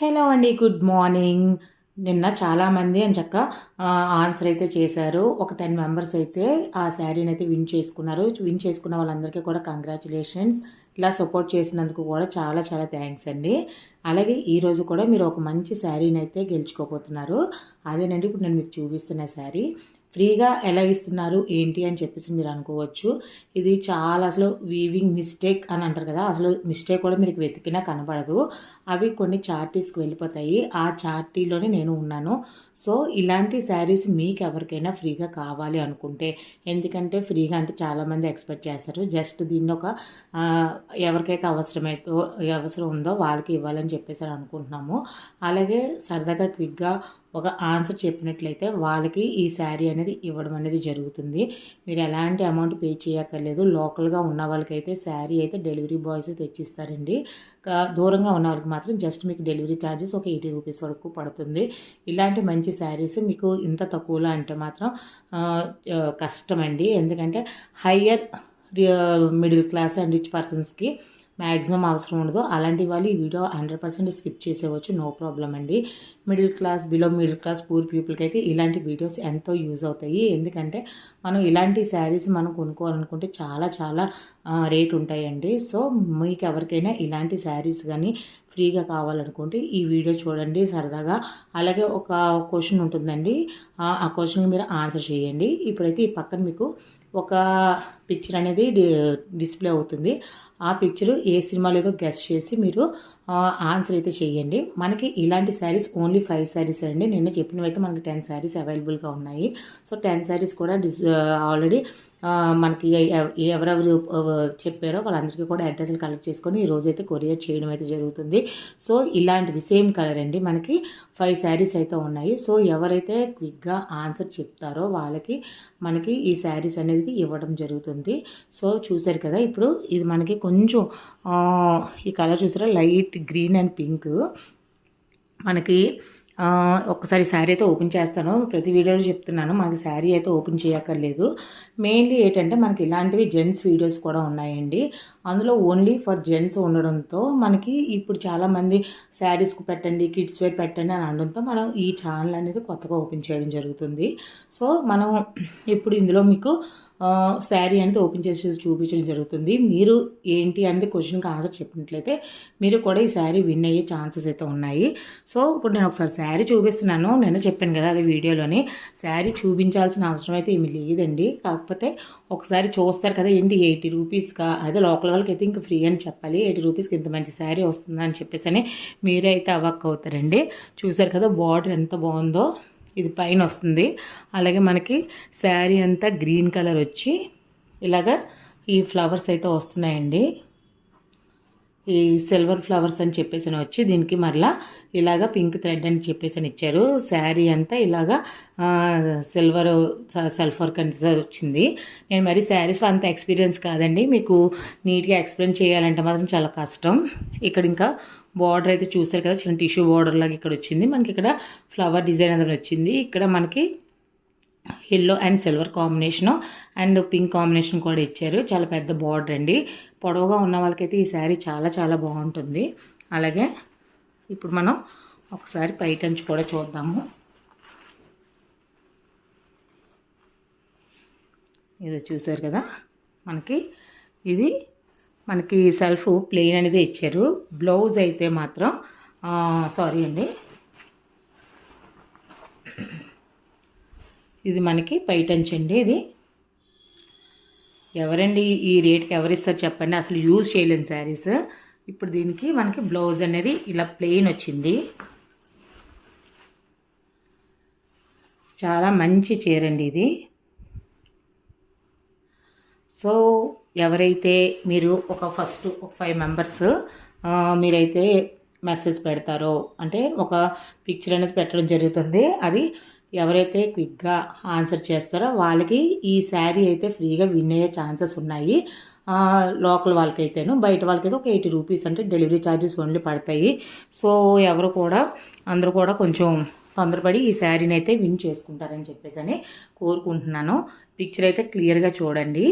Hello అండి good morning. నిన్న చాలామంది అని చక్క ఆన్సర్ అయితే చేశారు. ఒక టెన్ మెంబర్స్ అయితే ఆ శారీని అయితే విన్ చేసుకున్నారు. విన్ చేసుకున్న వాళ్ళందరికీ కూడా కంగ్రాచులేషన్స్. ఇలా సపోర్ట్ చేసినందుకు కూడా చాలా చాలా థ్యాంక్స్ అండి. అలాగే ఈరోజు కూడా మీరు ఒక మంచి శారీని అయితే గెలుచుకోబోతున్నారు. అదేనండి ఇప్పుడు నేను మీకు చూపిస్తున్న శారీ. ఫ్రీగా ఎలా ఇస్తున్నారు ఏంటి అని చెప్పేసి మీరు అనుకోవచ్చు. ఇది చాలా అసలు వీవింగ్ మిస్టేక్ అని అంటారు కదా అసలు మిస్టేక్ కూడా మీకు వెతికినా కనపడదు అవి కొన్ని చార్టీస్కి వెళ్ళిపోతాయి. ఆ చార్టీలోనే నేను ఉన్నాను. సో ఇలాంటి శారీస్ మీకు ఎవరికైనా ఫ్రీగా కావాలి అనుకుంటే ఎందుకంటే ఫ్రీగా అంటే చాలామంది ఎక్స్పెక్ట్ చేస్తారు. జస్ట్ దీన్ని ఒక ఎవరికైతే అవసరమైతే అవసరం ఉందో వాళ్ళకి ఇవ్వాలని చెప్పేసి అనుకుంటున్నాము. అలాగే సరదాగా క్విక్గా ఒక ఆన్సర్ చెప్పినట్లయితే వాళ్ళకి ఈ శారీ అనేది ఇవ్వడం అనేది జరుగుతుంది. మీరు ఎలాంటి అమౌంట్ పే చేయక్కర్లేదు. లోకల్గా ఉన్న వాళ్ళకైతే శారీ అయితే డెలివరీ బాయ్స్ తెచ్చిస్తారండి. దూరంగా ఉన్న వాళ్ళకి మాత్రం జస్ట్ మీకు డెలివరీ ఛార్జెస్ ఒక ఎయిటీ రూపీస్ వరకు పడుతుంది. ఇలాంటి మంచి శారీస్ మీకు ఇంత తక్కువలో అంటే మాత్రం కష్టం అండి ఎందుకంటే higher middle class and rich పర్సన్స్కి మ్యాక్సిమం అవసరం ఉండదు. అలాంటి వాళ్ళు ఈ వీడియో హండ్రెడ్ పర్సెంట్ స్కిప్ చేసేవచ్చు నో ప్రాబ్లం అండి. Middle class below middle class poor పీపుల్కి అయితే ఇలాంటి వీడియోస్ ఎంతో యూజ్ అవుతాయి. ఎందుకంటే మనం ఇలాంటి శారీస్ మనం కొనుక్కోవాలనుకుంటే చాలా చాలా రేట్ ఉంటాయండి. సో మీకు ఎవరికైనా ఇలాంటి శారీస్ కానీ ఫ్రీగా కావాలనుకుంటే ఈ వీడియో చూడండి సరదాగా. అలాగే ఒక క్వశ్చన్ ఉంటుందండి. ఆ క్వశ్చన్కి మీరు ఆన్సర్ చేయండి. ఇప్పుడైతే ఈ పక్కన మీకు ఒక పిక్చర్ అనేది డిస్ప్లే అవుతుంది. ఆ పిక్చర్ ఏ సినిమా లేదో గెస్ట్ చేసి మీరు ఆన్సర్ అయితే చేయండి. మనకి ఇలాంటి శారీస్ ఓన్లీ ఫైవ్ శారీస్ అండి. నిన్న చెప్పినవి అయితే మనకి టెన్ శారీస్ అవైలబుల్గా ఉన్నాయి. సో టెన్ శారీస్ కూడా డిస్ ఆల్రెడీ మనకి ఎవరెవరు చెప్పారో వాళ్ళందరికీ కూడా అడ్రస్లు కలెక్ట్ చేసుకొని ఈరోజు అయితే కొరియర్ చేయడం అయితే జరుగుతుంది. సో ఇలాంటివి సేమ్ కలర్ అండి. మనకి ఫైవ్ శారీస్ అయితే ఉన్నాయి. సో ఎవరైతే క్విక్గా ఆన్సర్ చెప్తారో వాళ్ళకి మనకి ఈ శారీస్ అనేది ఇవ్వడం జరుగుతుంది. సో చూసారు కదా ఇప్పుడు ఇది మనకి కొంచెం ఈ కలర్ చూసారా? Light green and pink. మనకి ఒకసారి శారీ అయితే ఓపెన్ చేస్తాను. ప్రతి వీడియోలో చెప్తున్నాను మనకి శారీ అయితే ఓపెన్ చేయక్కర్లేదు. మెయిన్లీ ఏంటంటే మనకి ఇలాంటివి జెంట్స్ వీడియోస్ కూడా ఉన్నాయండి. అందులో ఓన్లీ ఫర్ జెంట్స్ ఉండడంతో మనకి ఇప్పుడు చాలామంది శారీస్కు పెట్టండి కిడ్స్ వేర్ పెట్టండి అని అనడంతో మనం ఈ ఛానల్ అనేది కొత్తగా ఓపెన్ చేయడం జరుగుతుంది. సో మనం ఇప్పుడు ఇందులో మీకు శారీ అనేది ఓపెన్ చేసి చూపించడం జరుగుతుంది. మీరు ఏంటి అనేది క్వశ్చన్కి ఆన్సర్ చెప్పినట్లయితే మీరు కూడా ఈ శారీ విన్ అయ్యే ఛాన్సెస్ అయితే ఉన్నాయి. సో ఇప్పుడు నేను ఒకసారి శారీ చూపిస్తున్నాను. నేను చెప్పాను కదా అది వీడియోలోని. శారీ చూపించాల్సిన అవసరం అయితే ఏమి లేదండి. కాకపోతే ఒకసారి చూస్తారు కదా ఏంటి ఎయిటీ రూపీస్గా అదే లోకల్ వాళ్ళకి అయితే ఇంకా ఫ్రీ అని చెప్పాలి. ఎయిటీ రూపీస్కి ఇంత మంచి శారీ వస్తుందని చెప్పేసి అని మీరైతే అయితే అవుతారండి. చూసారు కదా బార్డర్ ఎంత బాగుందో. ఇది పైన వస్తుంది. అలాగే మనకి శారీ అంతా గ్రీన్ కలర్ వచ్చి ఇలాగా ఈ ఫ్లవర్స్ అయితే వస్తున్నాయండి. ఈ సిల్వర్ ఫ్లవర్స్ అని చెప్పేసి వచ్చి దీనికి మరలా ఇలాగ పింక్ థ్రెడ్ అని చెప్పేసి ఇచ్చారు. శారీ అంతా ఇలాగా సిల్వర్ సెల్ఫ్ వర్క్ అని వచ్చింది. నేను మరి శారీస్ అంత ఎక్స్పీరియన్స్ కాదండి. మీకు నీట్గా ఎక్స్ప్లెయిన్ చేయాలంటే మాత్రం చాలా కష్టం. ఇక్కడ ఇంకా బార్డర్ అయితే చూసారు కదా చిన్న టిష్యూ బార్డర్ లాగా ఇక్కడ వచ్చింది. మనకి ఇక్కడ ఫ్లవర్ డిజైన్ అది వచ్చింది. ఇక్కడ మనకి yellow and silver combination and pink combination కూడా ఇచ్చారు. చాలా పెద్ద బార్డర్ అండి. పొడవుగా ఉన్న వాళ్ళకైతే ఈ శారీ చాలా చాలా బాగుంటుంది. అలాగే ఇప్పుడు మనం ఒకసారి పైటంచు కూడా చూద్దాము. ఇది చూసారు కదా? మనకి ఇది మనకి సెల్ఫ్ ప్లెయిన్ అనేది ఇచ్చారు. బ్లౌజ్ అయితే మాత్రం సారీ అండి. ఇది మనకి పైటంచండి. ఇది ఎవరండి ఈ రేట్కి ఎవరిస్తారు చెప్పండి. అసలు యూజ్ చేయలేని శారీస్. ఇప్పుడు దీనికి మనకి బ్లౌజ్ అనేది ఇలా ప్లెయిన్ వచ్చింది. చాలా మంచి చీర అండి ఇది. సో ఎవరైతే మీరు ఒక ఫస్ట్ ఒక ఫైవ్ మెంబర్స్ మీరైతే మెసేజ్ పెడతారో అంటే ఒక పిక్చర్ అనేది పెట్టడం జరుగుతుంది. అది ఎవరైతే క్విక్గా ఆన్సర్ చేస్తారో వాళ్ళకి ఈ శారీ అయితే ఫ్రీగా విన్ అయ్యే ఛాన్సెస్ ఉన్నాయి. లోకల్ వాళ్ళకైతేను బయట వాళ్ళకైతే ఒక ఎయిటీ రూపీస్ అంటే డెలివరీ ఛార్జెస్ ఓన్లీ పడతాయి. సో ఎవరు కూడా అందరూ కూడా కొంచెం తొందరపడి ఈ శారీని అయితే విన్ చేసుకుంటారని చెప్పేసి అని కోరుకుంటున్నాను. పిక్చర్ అయితే క్లియర్గా చూడండి.